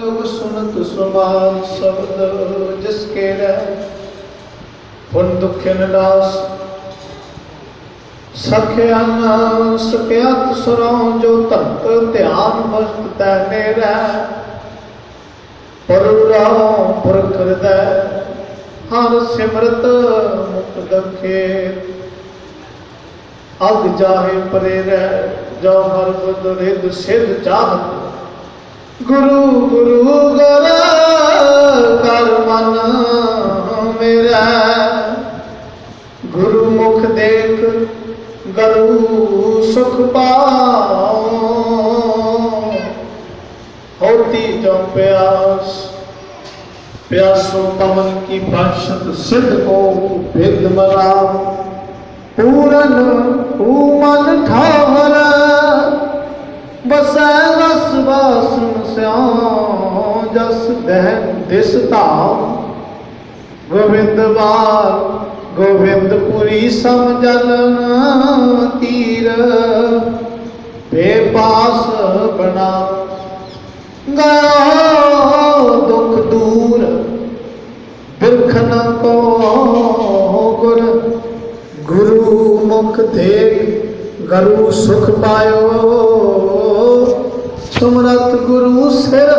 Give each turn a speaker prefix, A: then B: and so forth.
A: ਦੁਖ ਸੁਨਤ ਸੁਮਾਨ ਸ਼ਬਦ ਜਿਸ ਕੇੜਾ, ਪੁਨ ਦੁਖਿਨ ਨਾਸ ਸਖਿਆ ਸਕਿਆਤ ਸੁਰਉ ਜੋ ਧਰਤ ਧਿਆਨ ਮਸਤ ਤੈ ਮੇਰਾ। ਪਰੁਰਾਉ ਪੁਰਖ ਹਰ ਸਿਮਰਤ ਮੁਕਤ ਦਖੇ ਅਗ ਜਾਹੇ ਪਰੇ ਰਹਿ ਜੋ ਹਰ ਬੁੱਧ ਰਿਦ ਸਿਧ ਚਾਹਤ ਗੁਰੂ ਗੁਰੂ ਗਰ ਕਰ ਮਨ ਮੇਰਾ। ਗੁਰੂ ਮੁਖ ਦੇਖ ਗਰੂ ਸੁਖ ਪਾਉ। ਹੋਤੀ ਜੋ ਪਿਆਸ, ਪਿਆਸੋ ਪਵਨ ਕੀ ਬਾਸ਼ਤ ਸਿੱਧ ਕੋ ਵਿਦ ਮਰਾ ਪੂਰਨ ਹੂ ਮਨ ਠਾਵਰ, ਬਸੈ ਵਾਸਨ ਸਿਉ, ਜਸ ਬਹਿ ਦਿਸ ਧਾਮ। ਗੋਬਿੰਦਵਾਰ ਗੋਬਿੰਦਪੁਰੀ ਸਮਜਨ ਤੀਰ। ਬੇਪਾਸ ਬਣਾ ਗਇਆ ਦੁਖ ਦੂਰ। ਬਿਰਖਨ ਕੋ ਗੁਰ, ਗੁਰੂ ਮੁਖ ਦੇਖ ਗਰੂ ਸੁਖ ਪਾਇਓ। ਸੁਮਰਤ ਗੁਰੂ ਸਿਰ